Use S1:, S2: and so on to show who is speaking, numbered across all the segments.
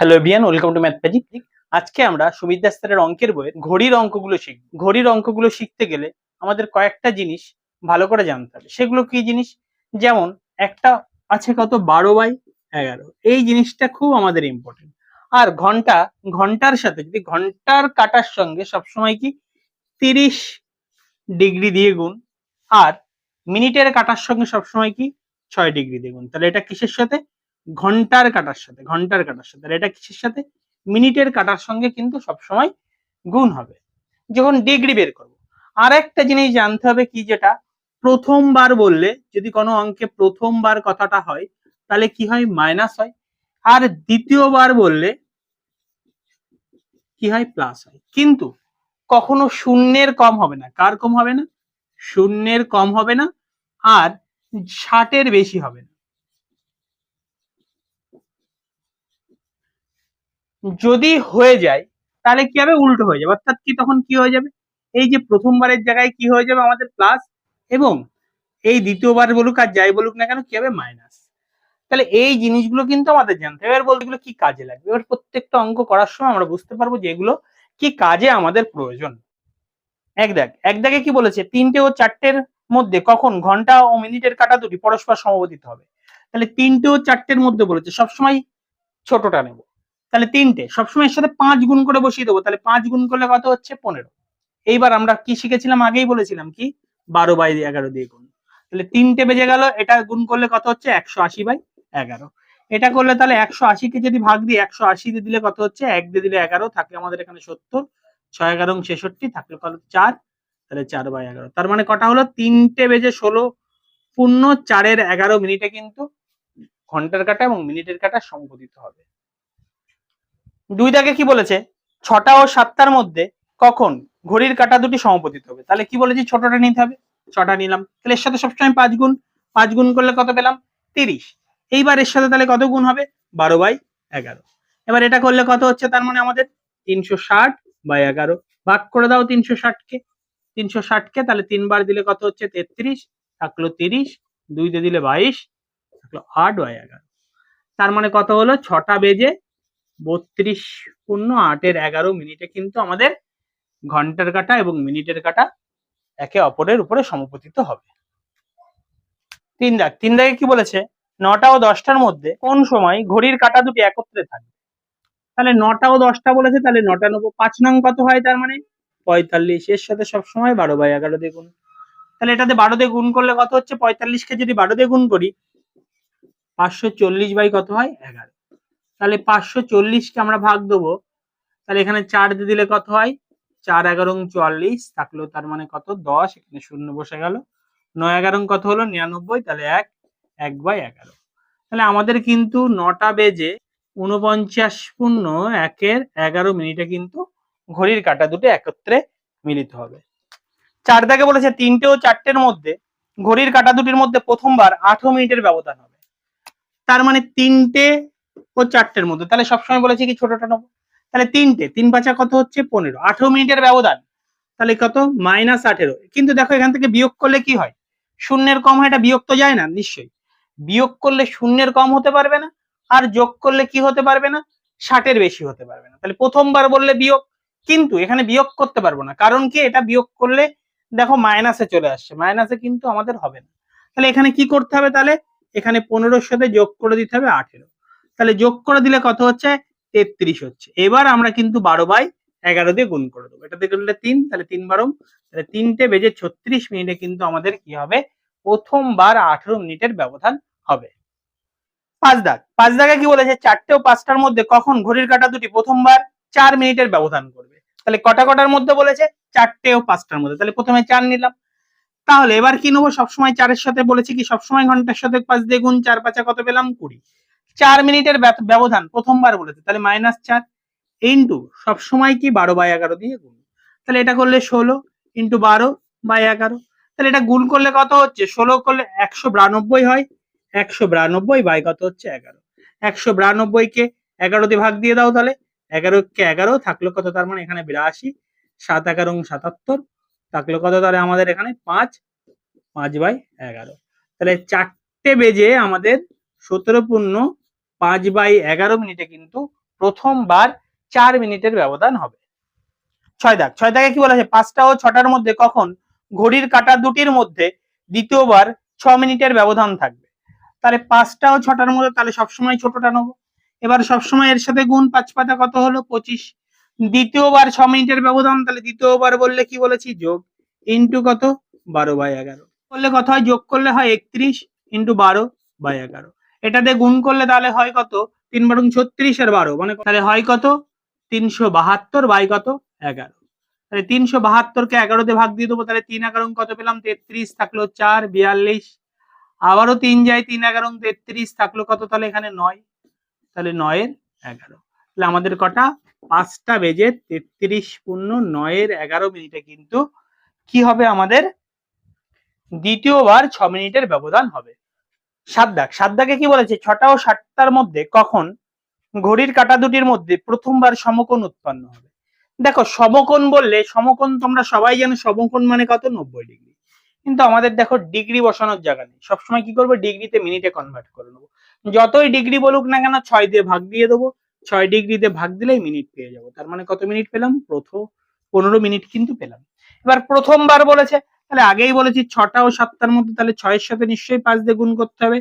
S1: Hello everyone welcome to mathematic আজকে আমরা সুমিত দাস্তারের অঙ্কের বইয়ের ঘড়ির অঙ্কগুলো শিখব। ঘড়ির অঙ্কগুলো শিখতে গেলে আমাদের কয়েকটা জিনিস ভালো করে জানতে হবে। সেগুলো কি জিনিস? যেমন, একটা আছে কত? বারো বাই এগারো। এই জিনিসটা খুব আমাদের ইম্পর্টেন্ট আর ঘণ্টা, ঘণ্টার সাথে যদি ঘণ্টার কাটার সঙ্গে সবসময় কি? তিরিশ ডিগ্রি দিয়ে গুণ। আর মিনিটের কাটার সঙ্গে সবসময় কি? ছয় ডিগ্রি দিয়ে গুণ। তাহলে এটা কিসের সাথে? ঘণ্টার কাটার সাথে, ঘণ্টার কাটার সাথে। আর এটা কিসের সাথে? মিনিটের কাটার সঙ্গে কিন্তু সবসময় গুণ হবে। যখন ডিগ্রি বের করব আর একটা জিনিস জানতে হবে কি যেটা? প্রথমবার বললে, যদি কোনো অঙ্কে প্রথমবার কথাটা হয়, তাহলে কি হয়? মাইনাস হয়। আর দ্বিতীয়বার বললে, কি হয়? প্লাস হয়। কিন্তু কখনো শূন্যের কম হবে না। কার কম হবে না? শূন্যের কম হবে না। আর ষাটের বেশি হবে না। যদি হয়ে যায়, তাহলে কি হবে? উল্টো হয়ে যাবে। অর্থাৎ কি তখন কি হয়ে যাবে? এই যে প্রথমবারের জায়গায় কি হয়ে যাবে আমাদের প্লাস এবং এই দ্বিতীয়বার বলুক আর যাই বলুক না কেন কি হবে? মাইনাস তাহলে এই জিনিসগুলো কিন্তু আমাদের জানতে হবে। এবার বলতে এগুলো কি কাজে লাগবে? এবার প্রত্যেকটা অঙ্ক করার সময় আমরা বুঝতে পারব যে এগুলো কি কাজে আমাদের প্রয়োজন। এক দেখ, এক দাগে কি বলেছে? তিনটে ও চারটের মধ্যে কখন? ঘণ্টা ও মিনিটের কাটা দুটি পরস্পর সমবর্তিত হবে। তাহলে তিনটে ও চারটের মধ্যে বলেছে। সবসময় ছোটটা নেব। তাহলে তিনটে, সবসময় এর সাথে পাঁচ গুণ করে বসিয়ে দেবো, তাহলে পাঁচ গুণ করলে কত হচ্ছে? পনেরো। এইবার আমরা কি শিখেছিলাম? আগেই বলেছিলাম কি? বারো বাই এগারো দিয়ে গুণ। তাহলে তিনটে বেজে গেল, এটা গুণ করলে কত হচ্ছে? একশো আশি বাই এগারো। এটা করলে তাহলে একশো আশিকে যদি ভাগ দিই, একশো আশি দিয়ে দিলে কত হচ্ছে? এক দিয়ে দিলে এগারো থাকলে আমাদের এখানে সত্তর। ছয় এগারো ছেষট্টি থাকলে কত চার, তাহলে চার বাই এগারো। তার মানে কটা হলো? তিনটে বেজে ষোলো, পূর্ণ চারের এগারো মিনিটে কিন্তু ঘণ্টার কাটা এবং মিনিটের কাটা সংঘটিত হবে। দুই দাগে কি বলেছে? ছটা ও সাতটার মধ্যে কখন ঘড়ির কাটা দুটি সমপতিত হবে। তাহলে কি বলেছি? ছোটটা নিতে হবে। ছটা নিলাম। তাহলে এর সাথে সবসময় পাঁচ গুণ পাঁচ গুণ করলে কত পেলাম? তিরিশ। এইবার এর সাথে তাহলে কত গুণ হবে? বারো বাই এগারো। এবার এটা করলে কত হচ্ছে তার মানে আমাদের? তিনশো ষাট বাই এগারো। ভাগ করে দাও তিনশো ষাটকে। তিনশো ষাটকে তাহলে তিনবার দিলে কত হচ্ছে? তেত্রিশ। থাকল তিরিশ। দুইতে দিলে বাইশ। থাকল আট বাই এগারো। তার মানে কত হলো? ছটা বেজে বত্রিশ পূর্ণ আটের এগারো মিনিটে কিন্তু আমাদের ঘণ্টার কাটা এবং মিনিটের কাটা একে অপরের উপরে সমপতিত হবে। তিন দাগ, তিন দাগে কি বলেছে? নটা ও দশটার মধ্যে কোন সময় ঘড়ির কাটা দুটি একত্রে থাকবে? তাহলে নটা ও দশটা বলেছে, তাহলে নটা নেব পাঁচ নং কত হয় তার মানে? পঁয়তাল্লিশ, এর সাথে সবসময় বারো বাই এগারো দিয়ে গুণ। তাহলে এটাতে বারো দিয়ে গুণ করলে কত হচ্ছে? পঁয়তাল্লিশকে যদি বারো দিয়ে গুণ করি, পাঁচশো চল্লিশ বাই কত হয়? এগারো। তাহলে পাঁচশো চল্লিশকে আমরা ভাগ দেবো। তাহলে এখানে চার দিয়ে দিলে কত হয়? চার এগারো চুয়াল্লিশ থাকল তার মানে কত? দশ, এখানে শূন্য বসে গেল। নয় এগারো কত হলো? নিরানব্বই, তাহলে এক এক বাই এগারো। তাহলে আমাদের কিন্তু নটা বেজে উনপঞ্চাশ পূর্ণ একের এগারো মিনিটে কিন্তু ঘড়ির কাটা দুটো একত্রে মিলিত হবে। চার দাগে বলেছে তিনটে ও চারটের মধ্যে ঘড়ির কাটা দুটির মধ্যে প্রথমবার আঠারো মিনিটের ব্যবধান হবে। তার মানে তিনটে ও চারটের মধ্যে। তাহলে সবসময় বলেছি কি ছোটটা নেব? তাহলে তিনটে, তিন পাঁচা কত হচ্ছে? পনেরো। আঠেরো মিনিটের ব্যবধান। তাহলে কত? মাইনাস আঠেরো। কিন্তু দেখো এখান থেকে বিয়োগ করলে কি হয়? শূন্যের কম হয়, এটা বিয়োগ তো যায় না, নিশ্চয়ই। বিয়োগ করলে শূন্যের কম হতে পারবে না, আর যোগ করলে কি হতে পারবে না? ষাটের বেশি হতে পারবে না। তাহলে প্রথমবার বললে বিয়োগ, কিন্তু এখানে বিয়োগ করতে পারব না। কারণ কি? এটা বিয়োগ করলে দেখো মাইনাসে চলে আসছে। মাইনাসে কিন্তু আমাদের হবে না। তাহলে এখানে কি করতে হবে তাহলে? এখানে পনেরোর সাথে যোগ করে দিতে হবে আঠেরো। তাহলে যোগ করে দিলে কত হচ্ছে? তেত্রিশ হচ্ছে। এবার আমরা কিন্তু বারো বাই এগারো দিয়ে গুণ করে দেবো। এটাতে করলে তিন, তাহলে তিন বারো। তাহলে তিনটে বেজে ছত্রিশ মিনিটে কিন্তু আমাদের কি হবে? প্রথমবার আঠেরো মিনিটের ব্যবধান হবে। পাঁচ দাগ। পাঁচ দাগে কি বলেছে? চারটে ও পাঁচটার মধ্যে কখন ঘড়ির কাটা দুটি প্রথমবার চার মিনিটের ব্যবধান করবে। তাহলে কটা কটার মধ্যে বলেছে? চারটে ও পাঁচটার মধ্যে। তাহলে প্রথমে চার নিলাম। তাহলে এবার কি নেব? সবসময় চারের সাথে বলেছি কি? সবসময় ঘণ্টার সাথে পাঁচ দিয়ে গুণ, চার পাঁচা কত পেলাম? কুড়ি। চার মিনিটের ব্যবধান প্রথমবার বলেছে। তাহলে মাইনাস চার ইন্টু সবসময় কি বারো বাই এগারো দিয়ে গুণ। তাহলে এটা করলে ষোলো ইন্টু বারো বাই এগারো। তাহলে এটা গুণ করলে কত হচ্ছে? ষোলো করলে একশো বিরানব্বই হয়। একশো বিরানব্বই বাই কত হচ্ছে? এগারো। একশো বিরানব্বই কে এগারো দিয়ে ভাগ দিয়ে দাও তাহলে। এগারো কে এগারো থাকল কত? তার মানে এখানে বিরাশি। সাত এগারো সাতাত্তর থাকল কত? তাহলে আমাদের এখানে পাঁচ পাঁচ বাই এগারো। তাহলে চারটে বেজে আমাদের সতেরো পূর্ণ পাঁচ বাই এগারো মিনিটে কিন্তু প্রথমবার চার মিনিটের ব্যবধান হবে। ছয় দাগ, ছয় দাগে কি বলা আছে পাঁচটা ও ছটার মধ্যে কখন ঘড়ির কাঁটা দুটির মধ্যে দ্বিতীয়বার ছ মিনিটের ব্যবধান থাকবে? তাহলে পাঁচটা ও ছটার মধ্যে তাহলে সবসময় ছোটটা নেব। এবার সবসময় এর সাথে গুণ পাঁচ পাতা কত হলো? পঁচিশ। দ্বিতীয়বার ছ মিনিটের ব্যবধান, তাহলে দ্বিতীয়বার বললে কি বলেছি? যোগ ইন্টু কত? বারো বাই এগারো। করলে কত হয়? যোগ করলে হয় একত্রিশ ইন্টু বারো বাই এগারো। এটা দিয়ে গুণ করলে তাহলে হয় কত? তিন বারং ছত্রিশ আর বারো। মানে তাহলে হয় কত? তিনশো বাহাত্তর বাই কত? এগারো। তাহলে তিনশো বাহাত্তরকে এগারোতে ভাগ দিয়ে দেবো, তাহলে তিন এগারো কত পেলাম? তেত্রিশ থাকল চার, বিয়াল্লিশ। আবারও তিন যায়, তিন এগারো তেত্রিশ থাকল কত? তাহলে এখানে নয়। তাহলে নয়ের এগারো। তাহলে আমাদের কটা? পাঁচটা বেজে তেত্রিশ পূর্ণ নয়ের এগারো মিনিটে কিন্তু কি হবে আমাদের? দ্বিতীয়বার ছ মিনিটের ব্যবধান হবে। সাত দাগ সাত দাগে কি বলেছে? ছটা ও সাতটার মধ্যে কখন ঘড়ির কাঁটা দুটির মধ্যে প্রথমবার সমকোণ উৎপন্ন হবে। দেখো, সমকোণ বললে, সমকোণ তোমরা সবাই জানো, সমকোণ মানে কত? নব্বই ডিগ্রি। কিন্তু আমাদের দেখো, ডিগ্রি বসানোর জায়গা নেই। সবসময় কি করব? ডিগ্রিতে মিনিটে কনভার্ট করে নেব। যতই ডিগ্রি বলুক না কেন, ছয় দিয়ে ভাগ দিয়ে দেবো। ছয় ডিগ্রিতে ভাগ দিলেই মিনিট পেয়ে যাব। তার মানে কত মিনিট পেলাম? প্রথম পনেরো মিনিট কিন্তু পেলাম। এবার প্রথমবার বলেছে তাহলে আগেই বলেছি ছটা ও সাতটার মধ্যে তাহলে ছয়ের সাথে নিশ্চয়ই পাঁচ দিয়ে গুণ করতে হবে।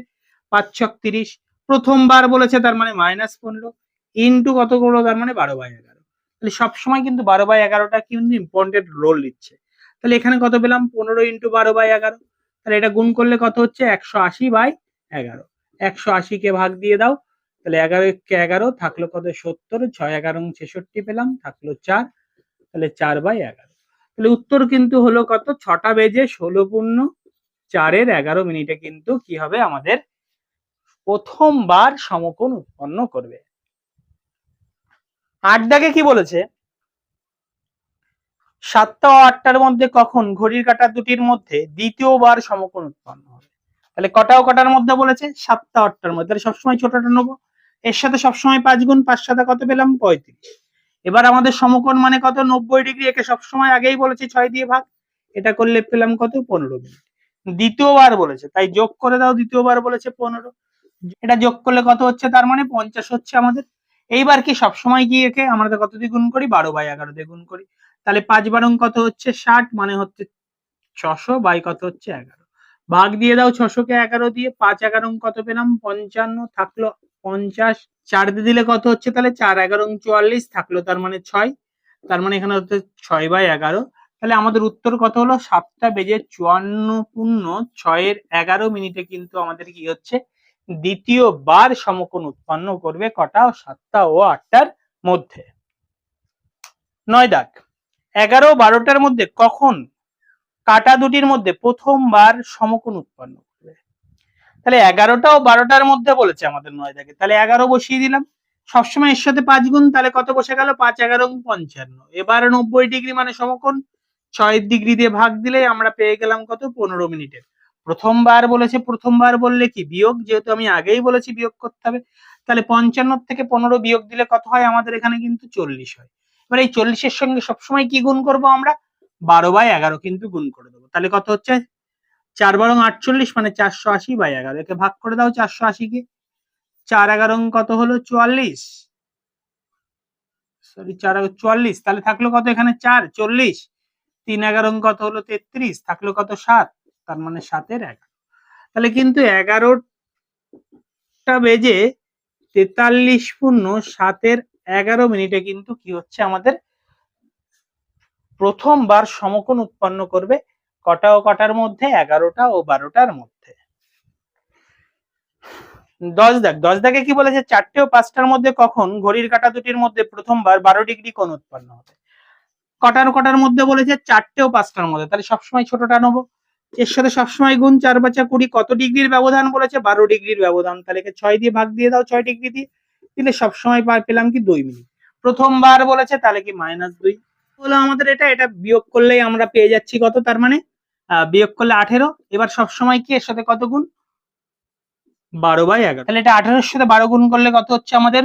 S1: পাঁচ ছক তিরিশ। প্রথমবার বলেছে তার মানে মাইনাস পনেরো ইন্টু কত করল? তার মানে বারো বাই এগারো। তাহলে সবসময় কিন্তু বারো বাই এগারোটা কিন্তু ইম্পর্টেন্ট রোল নিচ্ছে। তাহলে এখানে কত পেলাম? পনেরো ইন্টু বারো বাই এগারো। তাহলে এটা গুণ করলে কত হচ্ছে? একশো আশি বাই এগারো। একশো আশিকে ভাগ দিয়ে দাও। তাহলে এগারো কে এগারো থাকল কত? সত্তর। ছয় এগারো ছেষট্টি পেলাম, থাকল চার। তাহলে চার বাই এগারো। তাহলে উত্তর কিন্তু হলো কত? ছটা বেজে ষোলো পূর্ণ চারের এগারো মিনিটে কিন্তু কি হবে? আমাদের প্রথমবার সমকোণ উৎপন্ন করবে। আট দাগে কি বলেছে? সাতটা ও আটটার মধ্যে কখন? ঘড়ির কাঁটা দুটির মধ্যে দ্বিতীয়বার সমকোণ উৎপন্ন হবে। তাহলে কটা ও কটার মধ্যে বলেছে? সাতটা আটটার মধ্যে। তাহলে সবসময় ছোটটা নেব। এর সাথে সবসময় পাঁচ গুণ পাঁচ সাথে কত পেলাম? পঁয়ত্রিশ। এবার আমাদের সমকোণ মানে কত? নব্বই ডিগ্রি একে সবসময় আগেই বলেছি, ছয় দিয়ে ভাগ। এটা করলে পেলাম কত? পনেরো মিনিট। দ্বিতীয়বার বলেছে, তাই যোগ করে দাও, দ্বিতীয়বার বলেছে পনেরো। এটা যোগ করলে কত হচ্ছে? তার মানে পঞ্চাশ হচ্ছে আমাদের। এইবার কি সবসময় কি একে আমরা কত দিয়ে গুণ করি? বারো বাই এগারো দিয়ে গুণ করি। তাহলে পাঁচ বারং কত হচ্ছে? ষাট মানে হচ্ছে ছশো বাই কত হচ্ছে এগারো। ভাগ দিয়ে দাও ছশোকে এগারো দিয়ে, পাঁচ এগারো কত পেলাম? পঞ্চান্ন, থাকল পঞ্চাশ, চার দিয়ে দিলে কত হচ্ছে? তাহলে চার, এগারো চুয়াল্লিশ থাকল, তার মানে ছয়। তার মানে এখানে হচ্ছে ছয় বাই এগারো। তাহলে আমাদের উত্তর কত হলো? সাতটা বেজে চুয়ান্ন পূর্ণ ছয়ের এগারো মিনিটে কিন্তু আমাদের কি হচ্ছে? দ্বিতীয়বার সমকোণ উৎপন্ন করবে কটা? সাতটা ও আটটার মধ্যে। নয় দাগ। এগারো বারোটার মধ্যে কখন? কাটা দুটির মধ্যে প্রথমবার সমকোণ উৎপন্ন তাহলে এগারোটা ও বারোটার মধ্যে বলেছে আমাদের নয় দাগে তাহলে এগারো বসিয়ে দিলাম। সবসময় এর সাথে পাঁচ গুণ, তাহলে কত বসে গেল? পাঁচ, এগারো, গুণ, পঞ্চান্ন। এবার নব্বই ডিগ্রি মানে সমকোণ। ছয় ডিগ্রি দিয়ে ভাগ দিলেই আমরা পেয়ে গেলাম কত? পনেরো মিনিটের। প্রথমবার বলেছে, প্রথমবার বললে কি বিয়োগ? যেহেতু আমি আগেই বলেছি বিয়োগ করতে হবে। তাহলে পঞ্চান্ন থেকে পনেরো বিয়োগ দিলে কত হয়? আমাদের এখানে কিন্তু চল্লিশ হয়। এবার এই চল্লিশের সঙ্গে সবসময় কি গুণ করব আমরা? বারো বাই এগারো কিন্তু গুণ করে দেবো। তাহলে কত হচ্ছে? চার বারং আটচল্লিশ মানে চারশো আশি বাই এগারো একে ভাগ করে দাও চারশো আশিকে। চার এগারো কত হলো? চুয়াল্লিশ। সরি চার চুয়াল্লিশ। তাহলে থাকল কত এখানে? চার, চল্লিশ। তিন এগারো কত হলো? তেত্রিশ। থাকল কত? সাত। তার মানে সাতের এগারো। তাহলে কিন্তু এগারোটা বেজে তেতাল্লিশ পূর্ণ সাতের এগারো মিনিটে কিন্তু কি হচ্ছে? আমাদের প্রথমবার সমকোণ উৎপন্ন করবে। কটা ও কটার মধ্যে, এগারোটা ও বারোটার মধ্যে। দশ দাগ দশ দাগে কি বলেছে? চারটে ও পাঁচটার মধ্যে কখন? ঘড়ির কাঁটা দুটির মধ্যে প্রথমবার বারো ডিগ্রি কোণ উৎপন্ন হবে। কটার কটার মধ্যে বলেছে? চারটে ও পাঁচটার মধ্যে। তাহলে সবসময় ছোটটা নেব। এর সাথে সবসময় গুণ, চার বাচ্চা কুড়ি। কত ডিগ্রির ব্যবধান বলেছে? বারো ডিগ্রির ব্যবধান। তাহলে ছয় দিয়ে ভাগ দিয়ে দাও, ছয় ডিগ্রি দিয়ে। দিলে সবসময় পেলাম কি দুই মিনিট। প্রথমবার বলেছে, তাহলে কি মাইনাস দুই? হলো আমাদের এটা এটা বিয়োগ করলেই আমরা পেয়ে যাচ্ছি কত? তার মানে বিয়োগ করলে আঠেরো। এবার সবসময় কি এর সাথে কত গুণ? বারো বাই এগারো। তাহলে এটা আঠেরোর সাথে বারো গুণ করলে কত হচ্ছে আমাদের?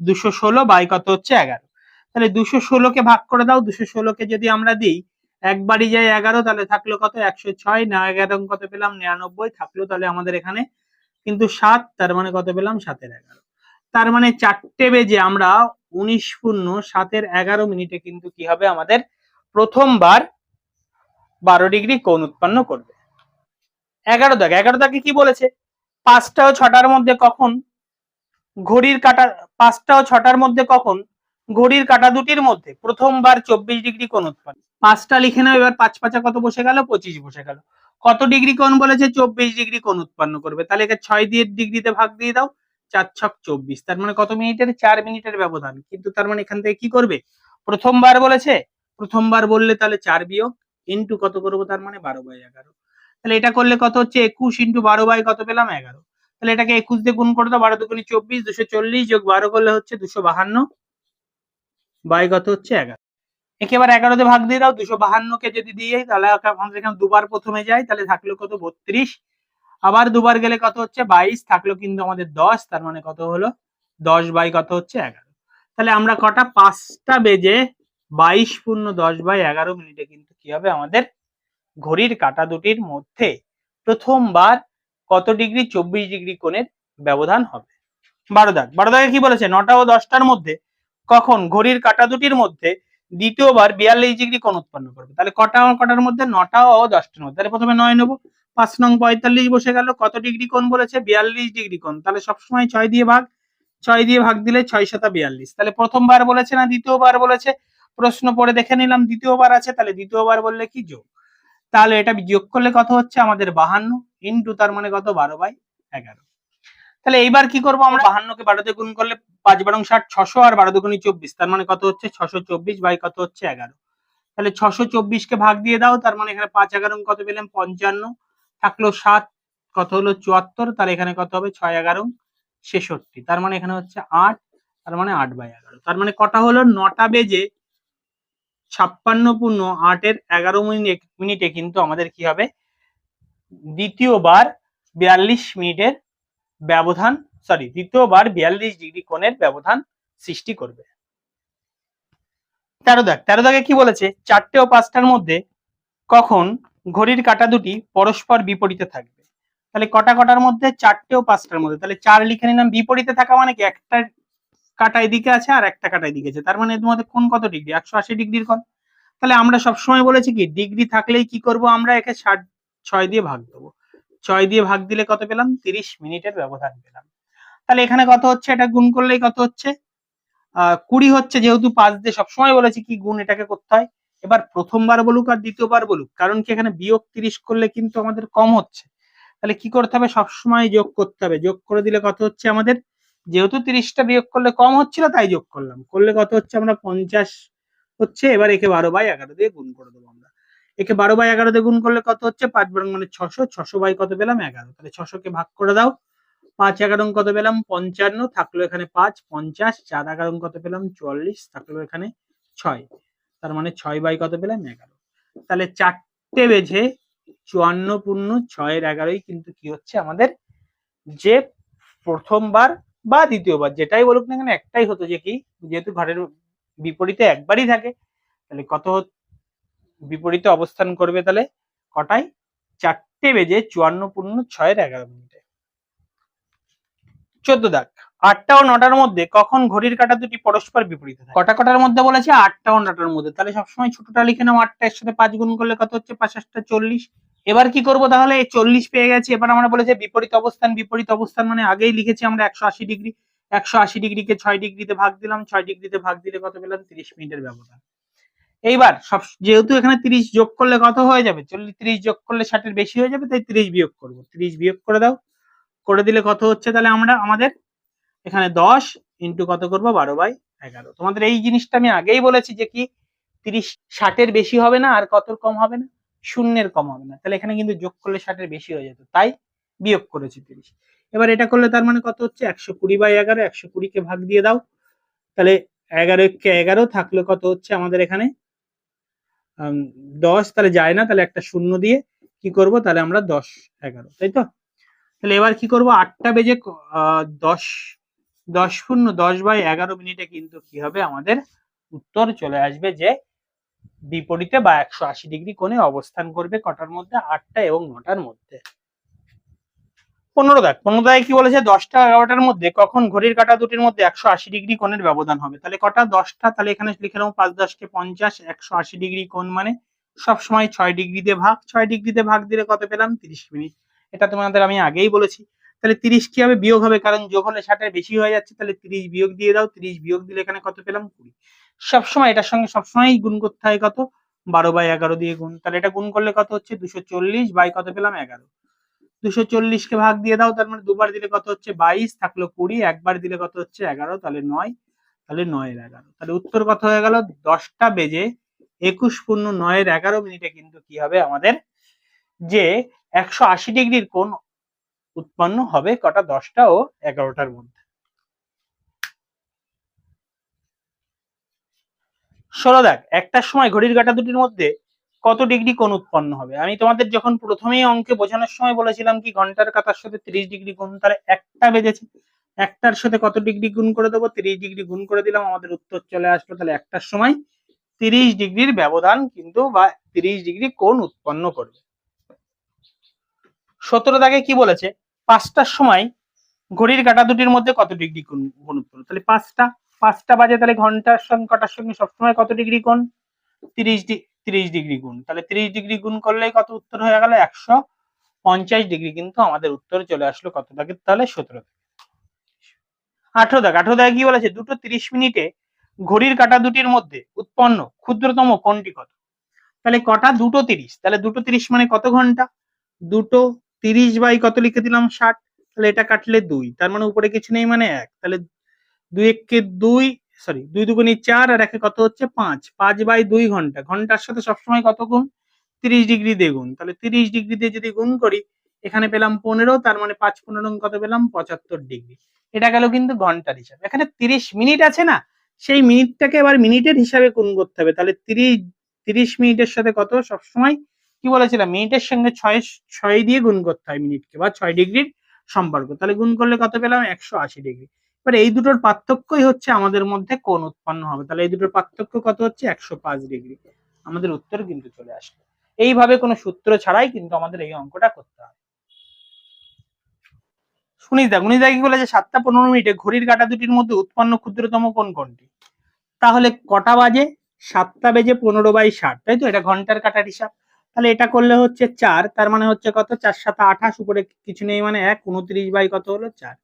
S1: দুশো ষোলো বাই কত হচ্ছে এগারো। তাহলে দুশো ষোলোকে ভাগ করে দাও। দুশো ষোলোকে যদি আমরা দিই একবারই যাই এগারো তাহলে থাকল কত? একশো ছয়। না এগারো কত পেলাম নিরানব্বই। থাকল তাহলে আমাদের এখানে কিন্তু সাত তার মানে কত পেলাম? সাতের এগারো। তার মানে চারটে বেজে আমরা উনিশ শূন্য সাতের এগারো মিনিটে কিন্তু কি হবে? আমাদের প্রথমবার বারো ডিগ্রি কোণ উৎপন্ন করবে। এগারো দাগ, এগারো দাগে কি বলেছে? পাঁচটা ও ছটার মধ্যে কখন ঘড়ির কাটা, পাঁচটা ও ছটার মধ্যে কখন ঘড়ির কাটা দুটির মধ্যে প্রথমবার চব্বিশ ডিগ্রি কোণ উৎপন্ন? পাঁচটা লিখে নাও, এবার পাঁচ পাঁচা কত বসে গেল? পঁচিশ বসে গেল। কত ডিগ্রি কোণ বলেছে? চব্বিশ ডিগ্রি কোণ উৎপন্ন করবে। তাহলে একে ছয় দিয়ে ডিগ্রিতে ভাগ দিয়ে দাও। চার ছক চব্বিশ। তার মানে কত মিনিটের? চার মিনিটের ব্যবধান। কিন্তু তার মানে এখান থেকে কি করবে? প্রথমবার বলেছে, প্রথমবার বললে তাহলে চার বিয়োগ ইন্টু কত করব? তার মানে বারো বাই এগারো। তাহলে এটা করলে কত হচ্ছে? একুশ ইন্টু বারো বাই কত পেলাম? এগারো। তাহলে এটাকে একুশ দিয়ে গুণ করে দাও, বারো দুগুনি চব্বিশ, দুশো চল্লিশ যোগ বারো করলে হচ্ছে দুশো বাহান্ন বাই কত হচ্ছে? এগারো। একেবারে এগারোতে ভাগ দিয়ে দাও, দুশো বাহান্নকে যদি দিয়ে, তাহলে দুবার প্রথমে যায়, তাহলে থাকল কত? বত্রিশ। আবার দুবার গেলে কত হচ্ছে? বাইশ, থাকল কিন্তু আমাদের দশ, তার মানে কত হলো? দশ বাই কত হচ্ছে? এগারো। তাহলে আমরা কটা? পাঁচটা বেজে বাইশ পূর্ণ দশ বাই এগারো মিনিটে কিন্তু কি হবে? আমাদের ঘড়ির কাঁটা দুটির মধ্যে প্রথমবার কত ডিগ্রি? চব্বিশ ডিগ্রি কোণের ব্যবধান হবে। বারো দাগ বারো দাগে কি বলেছে? নটা ও দশটার মধ্যে। কখন? ঘড়ির কাটা দুটির মধ্যে দ্বিতীয়বার বিয়াল্লিশ ডিগ্রি কোণ উৎপন্ন করবে। তাহলে কটা কটার মধ্যে? নটা ও দশটার মধ্যে। তাহলে প্রথমে নয় নেব। পাঁচ নং পঁয়তাল্লিশ বসে গেল, কত ডিগ্রি কোণ বলেছে? বিয়াল্লিশ ডিগ্রি কোণ। তাহলে সবসময় ছয় দিয়ে ভাগ, ছয় দিয়ে ভাগ দিলে ছয় শতা বিয়াল্লিশ। তাহলে প্রথমবার বলেছে না, দ্বিতীয়বার বলেছে? প্রশ্ন পরে দেখে নিলাম, দ্বিতীয়বার আছে, তাহলে দ্বিতীয়বার বললে কি যোগ? তাহলে এটা যোগ করলে কত হচ্ছে? আমাদের বাহান্ন ইন্টু তার মানে কত? বারো বাই এগারো। তাহলে এইবার কি করব আমরা? বাহান্নকে বারোতে গুণ করলে পাঁচ বারং ষাট, ছশো আর বারো দুগুণি চব্বিশ, তার মানে কত হচ্ছে? ছশো চব্বিশ বাই কত হচ্ছে? এগারো। তাহলে ছশো চব্বিশকে ভাগ দিয়ে দাও, তার মানে এখানে পাঁচ এগারো কত পেলাম? পঞ্চান্ন। থাকল সাত, কত হলো চুয়াত্তর তার এখানে কত হবে? ছয় এগারো, ছেষট্টি। তার মানে এখানে হচ্ছে আট, তার মানে আট বাই এগারো। তার মানে কটা হলো? নটা বেজে ছাপ্পান্ন পূর্ণ আটের এগারো মিনিট, মিনিটে কিন্তু আমাদের কি হবে? দ্বিতীয়বার বিয়াল্লিশ মিনিটের ব্যবধান সরি দ্বিতীয়বার বিয়াল্লিশ ডিগ্রি কোণের ব্যবধান সৃষ্টি করবে। তেরো দাগ। তেরো দাগে কি বলেছে? চারটে ও পাঁচটার মধ্যে কখন ঘড়ির কাঁটা দুটি পরস্পর বিপরীতে থাকবে। তাহলে কটা কটার মধ্যে? চারটে ও পাঁচটার মধ্যে। তাহলে চার লিখে নিলাম। বিপরীতে থাকা মানে কি? একটা কাটা এদিকে আছে আর একটা কাটা এদিকে আছে। তার মানে এর মধ্যে কোন কত ডিগ্রি? একশো আশি ডিগ্রির কোণ তাহলে আমরা সবসময় বলেছি কি? ডিগ্রি থাকলেই কি করব আমরা? একে ষাট, ছয় দিয়ে ভাগ দেবো। ছয় দিয়ে ভাগ দিলে কত পেলাম? তিরিশ মিনিটের ব্যবধান পেলাম। তাহলে এখানে কত হচ্ছে? এটা গুণ করলেই কত হচ্ছে? আহ, কুড়ি হচ্ছে যেহেতু পাঁচ দিয়ে সবসময় বলেছি কি? গুণ এটাকে করতে হয়। এবার প্রথমবার বলুক আর দ্বিতীয়বার বলুক, কারণ কি এখানে বিয়োগ তিরিশ করলে কিন্তু আমাদের কম হচ্ছে। তাহলে কি করতে হবে? সবসময় যোগ করতে হবে। যোগ করে দিলে কত হচ্ছে আমাদের? যেহেতু তিরিশটা বিয়োগ করলে কম হচ্ছিল, তাই যোগ করলাম। করলে কত হচ্ছে? আমরা পঞ্চাশ হচ্ছে, এবার একে বারো বাই এগারো দিয়ে গুণ করে দেবো আমরা। একে বারো বাই এগারো দিয়ে গুণ করলে কত হচ্ছে? পাঁচ বারো মানে ছশো ছশো বাই কত পেলাম? এগারো। তাহলে ছশোকে ভাগ করে দাও। পাঁচ এগারো কত পেলাম? পঞ্চান্ন, থাকল এখানে পাঁচ, পঞ্চাশ, চার এগারো কত পেলাম? চুয়াল্লিশ, থাকল এখানে ছয়। তার মানে ছয় বাই কত পেলাম? এগারো। তাহলে চারটে বেজে চুয়ান্ন পূর্ণ ছয়ের এগারোই কিন্তু কি হচ্ছে আমাদের? যে প্রথমবার বা দ্বিতীয়বার, যেটাই বলুক না কেন, একটাই হতো যে কি, যেহেতু ঘরের বিপরীতে একবারই থাকে, তাহলে কত বিপরীতে অবস্থান করবে তাহলে কটায়? চারটে বেজে চুয়ান্ন পূর্ণ ছয়ের এগারো মিনিটে। চোদ্দ দাগ। আটটা ও নটার মধ্যে কখন ঘড়ির কাটা দুটি পরস্পর বিপরীত থাকে? কটা কটার মধ্যে বলেছে? আটটা ও নটার মধ্যে। তাহলে সবসময় ছোটটা লিখে নাও, আটটা এর সাথে পাঁচ গুণ করলে কত হচ্ছে? পাঁচ, আটটা, চল্লিশ। এবার কি করব? তাহলে চল্লিশ পেয়ে গেছি। এবার আমরা বলেছে বিপরীত অবস্থান বিপরীত অবস্থান মানে আগেই লিখেছি আমরা একশো আশি ডিগ্রি। একশো আশি ডিগ্রিকে ছয় ডিগ্রিতে ভাগ দিলাম। ছয় ডিগ্রিতে ভাগ দিলে কত পেলাম? তিরিশ মিনিটের ব্যবধান। এইবার সব যেহেতু এখানে তিরিশ যোগ করলে কত হয়ে যাবে? চল্লিশ, তিরিশ যোগ করলে ষাটের বেশি হয়ে যাবে, তাই তিরিশ বিয়োগ করব। তিরিশ বিয়োগ করে দাও। করে দিলে কত হচ্ছে? তাহলে আমরা, আমাদের এখানে দশ ইন্টু কত করব? বারো বাই এগারো। তোমাদের এই জিনিসটা আমি আগেই বলেছি যে কি তিরিশ ষাটের বেশি হবে না, আর কত কম হবে না? শূন্যের কম হবে না। তাহলে এখানে কিন্তু যোগ করলে ষাটের বেশি হয়ে যেত, তাই বিয়োগ করেছি তিরিশ। এবার এটা করলে তার মানে কত হচ্ছে? একশো কুড়ি বাই এগারো, একশো কুড়িকে ভাগ দিয়ে দাও। তাহলে এগারো কে এগারো থাকলে কত হচ্ছে আমাদের এখানে? দশ তাহলে যায় না, তাহলে একটা শূন্য দিয়ে কি করব? তাহলে আমরা দশ, এগারো, তাই তো? তাহলে এবার কি করব? আটটা বেজে দশ দশ শূন্য দশ বাই এগারো মিনিটে কিন্তু কি হবে? আমাদের উত্তর চলে আসবে যে বিপরীতে বা একশো আশি ডিগ্রি কোণে অবস্থান করবে কটার মধ্যে? আটটা এবং নটার মধ্যে। পনেরো দেখ, পনেরো দাগে কি বলেছে? দশটা এগারোটার মধ্যে। কখন ঘড়ির কাঁটা দুটির মধ্যে একশো আশি ডিগ্রি কোণের ব্যবধান হবে? তাহলে কটা? দশটা। তাহলে এখানে লিখে নেব পাঁচ দশকে পঞ্চাশ, একশো আশি ডিগ্রি কোণ মানে সব সময় ছয় ডিগ্রিতে ভাগ। ছয় ডিগ্রিতে ভাগ দিলে কত পেলাম? তিরিশ মিনিট। এটা তোমাদের আমি আগেই বলেছি। তাহলে তিরিশ কি হবে? বিয়োগ হবে। কারণ যোগ হলে ষাটের বেশি হয়ে যাচ্ছে, তাহলে তিরিশ বিয়োগ দিয়ে দাও। তিরিশ বিয়োগ দিলে এখানে কত পেলাম? কুড়ি। সবসময় এটার সঙ্গে সবসময় গুণ করতে হয় কত? বারো বাই এগারো দিয়ে গুণ। তাহলে এটা গুণ করলে কত হচ্ছে? দুশো চল্লিশ বাই কত পেলাম? এগারো। দুশো চল্লিশকে ভাগ দিয়ে দাও, তার মানে দুবার দিলে কত হচ্ছে? বাইশ। থাকল কুড়ি। একবার দিলে কত হচ্ছে? এগারো। তাহলে নয়। তাহলে নয়ের এগারো। তাহলে উত্তর কত হয়ে গেল? দশটা বেজে একুশ পূর্ণ নয়ের এগারো মিনিটে কিন্তু কি হবে? আমাদের যে একশো আশি ডিগ্রির কোণ উৎপন্ন হবে কটা দশটা ও এগারোটার মধ্যে। ষোলো দেখ একটার সময় ঘড়ির কাঁটা দুটির মধ্যে কত ডিগ্রি কোণ উৎপন্ন হবে? আমি তোমাদের যখন প্রথমেই অঙ্কে বোঝানোর সময় বলেছিলাম কি ঘণ্টার কাতার সাথে তিরিশ ডিগ্রি কোণ তাহলে একটা বেজেছে। একটার সাথে কত ডিগ্রি গুণ করে দেবো? তিরিশ ডিগ্রি গুণ করে দিলাম, আমাদের উত্তর চলে আসলো। তাহলে একটার সময় তিরিশ ডিগ্রির ব্যবধান কিন্তু বা তিরিশ ডিগ্রি কোণ উৎপন্ন করবে। সতেরো দাগে কি বলেছে? পাঁচটার সময় ঘড়ির কাটা দুটির মধ্যে কত ডিগ্রি কোণ উৎপন্ন তাহলে পাঁচটা পাঁচটা বাজে, তাহলে ঘণ্টার সঙ্গে কটার সঙ্গে সবসময় কত ডিগ্রি কোণ? তিরিশ তিরিশ ডিগ্রি গুণ। তাহলে তিরিশ ডিগ্রি গুণ করলেই কত উত্তর হয়ে গেল? একশো পঞ্চাশ ডিগ্রি। কিন্তু আমাদের উত্তরে চলে আসলো কত দাগে তাহলে সতেরো আঠেরো দাগ আঠেরো দাগে কি বলেছে? দুটো তিরিশ মিনিটে ঘড়ির কাটা দুটির মধ্যে উৎপন্ন ক্ষুদ্রতম কোনটি কত? তাহলে কটা? দুটো তিরিশ। তাহলে দুটো তিরিশ মানে কত ঘণ্টা? দুটো তিরিশ বাই কত লিখে দিলাম? ষাট। তাহলে এটা কাটলে দুই। তার মানে উপরে কিছু নেই মানে এক। তাহলে দুই এককে দুই সরি দুই দুগুণি চার আর একে কত হচ্ছে? পাঁচ। পাঁচ বাই দুই ঘণ্টা। ঘণ্টার সাথে সবসময় কত গুণ? তিরিশ ডিগ্রি দিয়ে গুণ। তাহলে তিরিশ ডিগ্রি দিয়ে যদি গুণ করি, এখানে পেলাম পনেরো, তার মানে পাঁচ পনেরো কত পেলাম? পঁচাত্তর ডিগ্রি। এটা গেল কিন্তু ঘণ্টার হিসাব। এখানে তিরিশ মিনিট আছে না? সেই মিনিটটাকে এবার মিনিটের হিসাবে গুণ করতে হবে। তাহলে তিরিশ তিরিশ মিনিটের সাথে কত? সবসময় কি বলেছিলাম? মিনিটের সঙ্গে ছয় ছয় দিয়ে গুণ করতে হয় মিনিটকে, বা ছয় ডিগ্রির সম্পর্ক। তাহলে গুণ করলে কত পেলাম? একশো আশি ডিগ্রি। এবার এই দুটোর পার্থক্যই হচ্ছে আমাদের মধ্যে কোন উৎপন্ন হবে। তাহলে এই দুটোর পার্থক্য কত হচ্ছে? একশো পাঁচ ডিগ্রি। আমাদের উত্তর কিন্তু চলে আসলো। এইভাবে কোনো সূত্র ছাড়াই কিন্তু আমাদের এই অঙ্কটা করতে হবে দা উনি কি বলেছে? সাতটা পনেরো মিনিটে ঘড়ির কাটা দুটির মধ্যে উৎপন্ন ক্ষুদ্রতম কোন কোনটি? তাহলে কটা বাজে? সাতটা বেজে পনেরো বাই ষাট, তাই তো? এটা ঘণ্টার কাটার হিসাব। তাহলে এটা করলে হচ্ছে চার তার মানে হচ্ছে কত? চার সাত আঠাশ উপরে কিছু নেই মানে এক উনত্রিশ বাই কত হলো চার।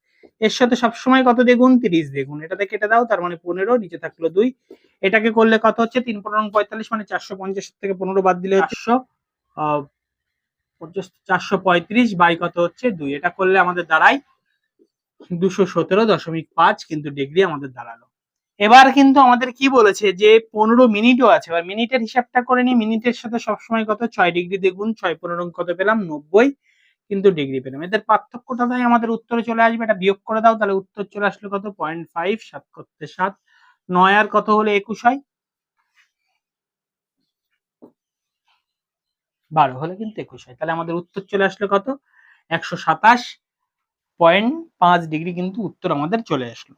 S1: এর সাথে সবসময় কত দেখুন তিরিশ দেখুন এটাতে কেটে দাও তার মানে পনেরো নিচে থাকল দুই। এটাকে করলে কত হচ্ছে? তিন পনেরো পঁয়তাল্লিশ মানে চারশো পঞ্চাশ থেকে পনেরো বাদ দিলে চারশো। চারশো পঁয়ত্রিশ বাই কত হচ্ছে? দুই। এটা করলে আমাদের দাঁড়ায় দুশো সতেরো দশমিক পাঁচ কিন্তু ডিগ্রি আমাদের দাঁড়াল। এবার কিন্তু আমাদের কি বলেছে যে পনেরো মিনিটও আছে, এবার মিনিটের হিসাবটা করে নি মিনিটের সাথে সবসময় কত? ছয় ডিগ্রি দেখুন, ছয় পনেরো কত পেলাম? নব্বই কিন্তু ডিগ্রি পেলাম। এদের পার্থক্যটা তাই আমাদের উত্তরে চলে আসবে, এটা বিয়োগ করে দাও, তাহলে উত্তর চলে আসলো কত? পয়েন্ট ফাইভ সাত করতে সাত। নয় আর কত হলে একুশ হয়? বারো হলে কিন্তু একুশ হয়। তাহলে আমাদের উত্তর চলে আসলো কত? একশো সাতাশ। পয়েন্ট পাঁচ ডিগ্রি কিন্তু উত্তর আমাদের চলে আসলো।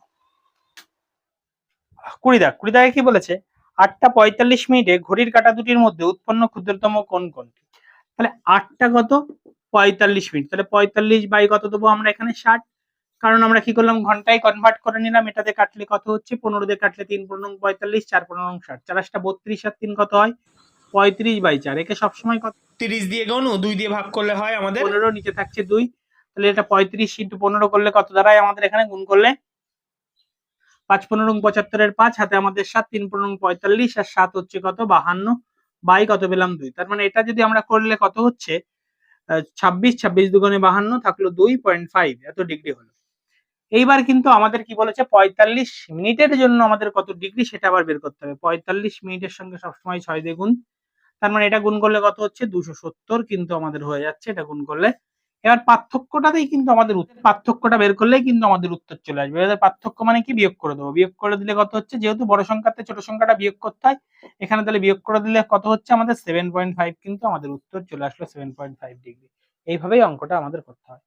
S1: কুড়ি দাগ কুড়ি দাগে কি বলেছে? আটটা পঁয়তাল্লিশ মিনিটে ঘড়ির কাঁটা দুটির মধ্যে উৎপন্ন ক্ষুদ্রতম কোন কোনটি? তাহলে আটটা কত? পঁয়তাল্লিশ মিনিট। তাহলে পঁয়তাল্লিশ বাই কত দেবো আমরা এখানে? ষাট। কারণ আমরা কি করলাম? ঘন্টায় কনভার্ট করে নিলাম। এটাতে কাটলে কত হচ্ছে? পনেরো দিয়ে কাটলে তিন পনেরো পঁয়তাল্লিশ চার পনেরো ষাট। চারটা বত্রিশ আর তিন কত হয়? পঁয়ত্রিশ বাই চার। একে সবসময় কত? তিরিশ দিয়ে গণু দুই দিয়ে ভাগ করলে হয় আমাদের। পনেরো নিচে থাকছে দুই। তাহলে এটা পঁয়ত্রিশ ইন্টু পনেরো করলে কত দাঁড়ায় আমাদের এখানে? গুণ করলে পাঁচ পনেরো পঁচাত্তরের পাঁচ, হাতে আমাদের সাত, তিন পনেরো পঁয়তাল্লিশ, আর সাত হচ্ছে কত? বাহান্ন বাই কত পেলাম দুই। তার মানে এটা যদি আমরা করলে কত হচ্ছে? ছাব্বিশ ছাব্বিশ দুগুণে বাহান্ন থাকল দুই পয়েন্ট ফাইভ, এত ডিগ্রি হলো। এইবার কিন্তু আমাদের কি বলেছে? পঁয়তাল্লিশ মিনিটের জন্য আমাদের কত ডিগ্রি সেটা আবার বের করতে হবে। পঁয়তাল্লিশ মিনিটের সঙ্গে সবসময় ছয় দ্বিগুণ। তার মানে এটা গুণ করলে কত হচ্ছে? দুশো সত্তর কিন্তু আমাদের হয়ে যাচ্ছে। এটা গুণ করলে এবার পার্থক্যটাতেই কিন্তু আমাদের পার্থক্যটা বের করলেই কিন্তু আমাদের উত্তর চলে আসবে। এবার পার্থক্য মানে কি? বিয়োগ করে দেবো। বিয়োগ করে দিলে কত হচ্ছে? যেহেতু বড় সংখ্যাতে ছোট সংখ্যাটা বিয়োগ করতে হয়, এখানে তাহলে বিয়োগ করে দিলে কত হচ্ছে? আমাদের সেভেন পয়েন্ট ফাইভ কিন্তু আমাদের উত্তর চলে আসলো সেভেন পয়েন্ট ফাইভ ডিগ্রি এইভাবেই অঙ্কটা আমাদের করতে হয়।